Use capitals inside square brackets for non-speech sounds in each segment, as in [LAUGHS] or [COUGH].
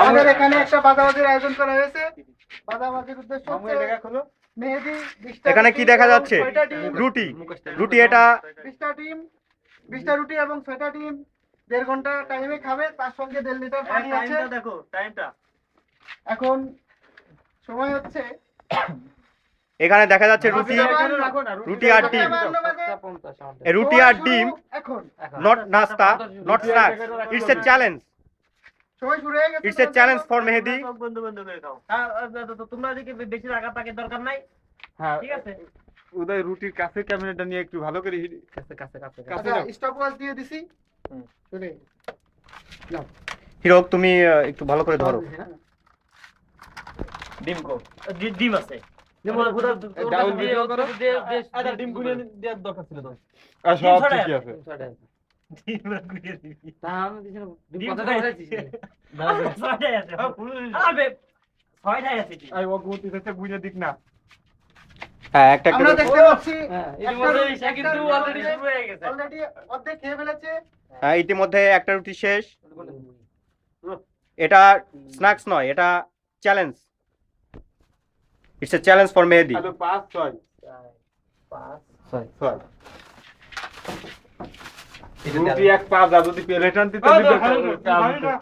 আমাদের এখানে একটা বাদাবাজির আয়োজন করা হয়েছে। বাদাবাজির উদ্দেশ্য মেহেদি এখানে কি দেখা যাচ্ছে? রুটি। রুটি এটা বিশটা ডিম বিশটা রুটি এবং ছয়টা ডিম। দেড় ঘণ্টা টাইমে খাবে তার সঙ্গে দেড় লিটার পানি আছে। দেখো টাইমটা এখন সময় হচ্ছে এখানে দেখা যাচ্ছে রুটি রুটি আর ডিম। রুটি আর ডিম এখন। নট নাস্তা not snacks it's a challenge সময় শুরু হয়ে গেছে it's a challenge for Mehedi সব বন্ধ বন্ধ করে খাও তোমরা দিকে বেশি রাখা তাকে দরকার নাই? হ্যাঁ ঠিক আছে? উদয় রুটির কাছে ক্যামেরাটা নিয়ে একটু ভালো করে কাছে কাছে কাছে কাছে। আচ্ছা স্টপ ওয়াচ দিয়ে দিছি। শুনে। হিরক তুমি একটু ভালো করে ধরো। ডিম কো। ডিম আছে। ভিডিও করো। আচ্ছা ডিম দেওয়ার দরকার ছিল তো সব ছড়ায় আছে। ডিম গুলিয়ে দিবি ডিম কথাটা বলেছিস [LAUGHS] ছয়টাই আছে আবে ছয়টাই আছে ডিম। আই ও গতি থেকে বুঝে দিক না। হ্যাঁ একটা আমরা দেখতে পাচ্ছি এর মধ্যে সে কিন্তু অলরেডি শুরু হয়ে গেছে। অলরেডি অর্ধেক খেয়ে ফেলেছে। হ্যাঁ, ইতিমধ্যে একটা রুটি শেষ। এটা স্ন্যাক্স নয় এটা challenge. It's a challenge for Mehedi আলো পাঁচ ছয়। ছয়। রুটি এক পাঁচ আর যদি প্লেট আনতি তো দিতে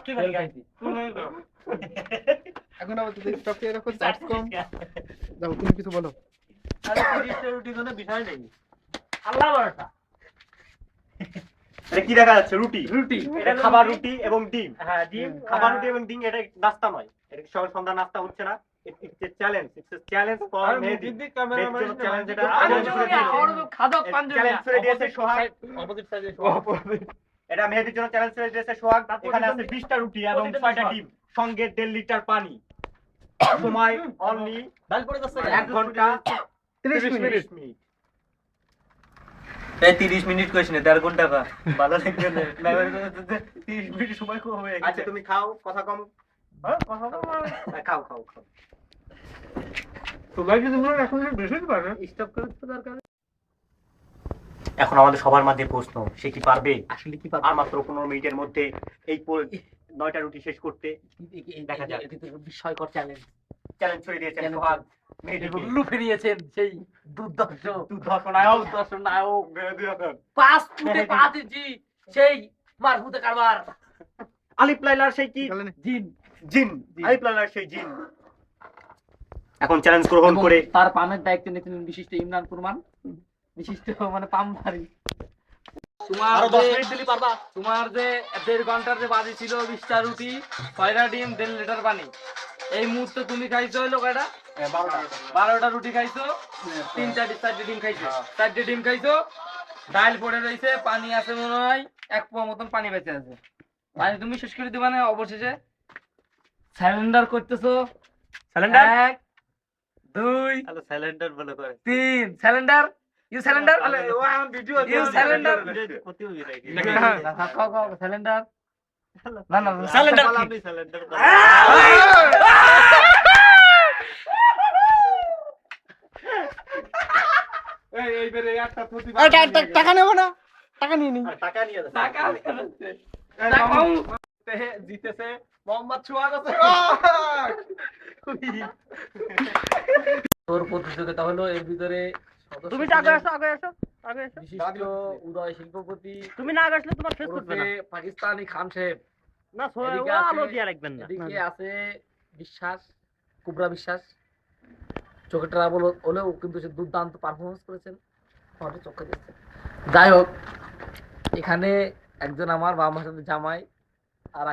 ঠিক আছে গাইছি এখন আবার দিয়ে রাখো চার্জ কম। যাও তুমি কিছু বলো। আরে তিরিশটা রুটি কোনো বিষয় নেই। আল্লাহ ভরসা। এটা কি দেখা যাচ্ছে? রুটি। রুটি। এটা খাবার রুটি এবং ডিম। হ্যাঁ ডিম খাবার রুটি এবং ডিম এটা নাস্তা নয়। এটা সকাল সন্ধ্যা নাস্তা হচ্ছে না? Challenge. এটা খাদক সোহাগ অপোজিট সাইডে এটা মেহেদির জন্য চ্যালেঞ্জ করে দিয়েছে সোহাগ। এখানে আছে রুটি এবং ডিম। সঙ্গে লিটার পানি। সময় অনলি ডাল পড়ে যাচ্ছে এক ঘণ্টা তিরিশ মিনিট। তিরিশ এই তিরিশ মিনিট কইস না দেড় ঘণ্টা খা। ভালো লাগবে না। [LAUGHS] তিরিশ মিনিট সময় কম হয়ে আচ্ছা গেছে তুমি খাও কথা কম। খাও খাও খাও। তোমরা কি তোমরা এখন বেশি পারবে? স্টপ করে তো দরকার এখন আমাদের সবার মাঝে প্রশ্ন সে কি পারবে? আসলে কি পারবে? আর মাত্র পনেরো মিনিটের মধ্যে এই নয়টা রুটি শেষ করতে দেখা যাক। বিস্ময়কর চ্যালেঞ্জ চ্যালেঞ্জ করে দিয়েছেন সোহাগ। মেহেদিকে। ফিরিয়েছেন সেই দুর্দর্শ দুর্ধর্ষ নায়ক। দুর্দর্শ নায়ক। পাঁচ ফুটে পাঁচ ইঞ্চি সেই মারফুতে কারবার। আলিফ লাইলার সেই কি? জিন। জিন আলিফ লাইলার সেই জিন। এখন চ্যালেঞ্জ গ্রহণ করে তার পামের দায়িত্ব নিয়েছিলেন বিশিষ্ট ইমরান কুরমান। বিশিষ্ট মানে পামধারী তোমার যে- মিনিট দিলি পারবা। তোমার যে দেড় ঘণ্টার যে বাজি ছিল বিশটা রুটি ছয়টা ডিম দেড় লিটার পানি। এই মুহূর্তে তুমি খাইছো হইল কয়টা বারোটা। রুটি খাইছো তিনটা ডি- চারটে ডিম খাইছো। চারটে ডিম খাইছো ডাল পড়ে রয়েছে পানি আছে মনে হয় এক পোয়া মতন পানি বেঁচে আছে। পানি তুমি শেষ করে দিবা না অবশেষে? স্যালেন্ডার করতেছো? সিলিন্ডার এক দুই হ্যালো সাইলেন্টার বলে করে। তিন। স্যালেন্ডার ইউ স্যালেন্ডার ভিডিও ইউ স্যালেন্ডার ক্ষতি হয়ে যায় খাও খাও স্যালেন্ডার না না? আপনি এই এইবারে একটা টা- টা- টাকা নেব না? টাকা নিয়ে নি। টাকা নিয়ে টাকা জিতেছে মোহাম্মদ সোহাগ তোর প্রতিযোগিতা হলো এর ভিতরে তুমি তো আগে আসো আগে আসো আগে আসো। বিশিষ্ট উদয় শিল্পপতি তুমি না আগে আসলে তোমার ফেস করবে না। পাকিস্তানি খান সাহেব। না আলো দিয়ে রাখবেন না। এদিকে আছে বিশ্বাস কুবরা বিশ্বাস। চোখে ট্রাভেল হলেও কিন্তু সে দুর্দান্ত পারফরমেন্স করেছেন। আমাদের চোখে দিয়েছে। যাই হোক এখানে একজন আমার বাবা মার সাথে জামাই আর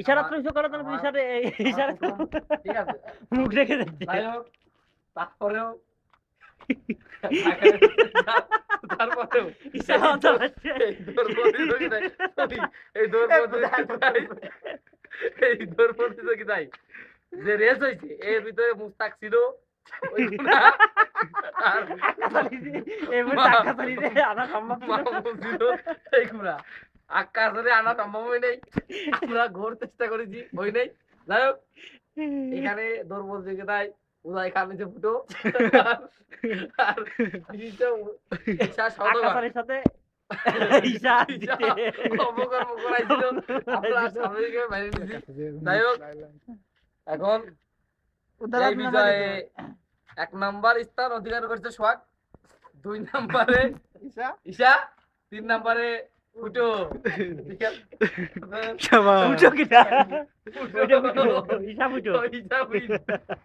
ইশারা তুমি করো তুমি ইশারে ইশারা ঠিক আছে। মুখ রেখে যাই হোক তারপরেও ইশারা প্রতিযোগিতায় এই দৌড় প্রতিযোগিতায় এই দৌড় প্রতিযোগিতায় যে রেস হয়েছে এর ভিতরে মুস্তাক ছিল এবার টাকা চালিয়ে আনা সম্ভব ছিল। আকাশে আনা সম্ভব হয় নাই। আমরা ঘোর চেষ্টা করেছি হই নাই। যাই হোক এখানে প্রতিযোগিতায় উদয় খান নিচে ফুটো। আর- সাথে ঈশা ঈশা অপকর্ম করাইছিল। আমরা স্বাভাবিকভাবে যাই হোক এখন এই এক নাম্বার স্থান অধিকার করছে সোহাগ। দুই নাম্বারে ঈশা? ঈশা তিন নাম্বারে ফুটো ঠিক আছে? উঠো কিটা ফুটো। ফুটো ঈশা ফুটো ঈশা উইন।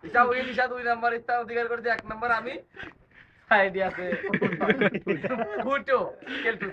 ঈশা উইন, ঈশা দুই নাম্বার স্থান অধিকার করছে এক নাম্বার আমি সাইডে আছে ফুটো কেলটু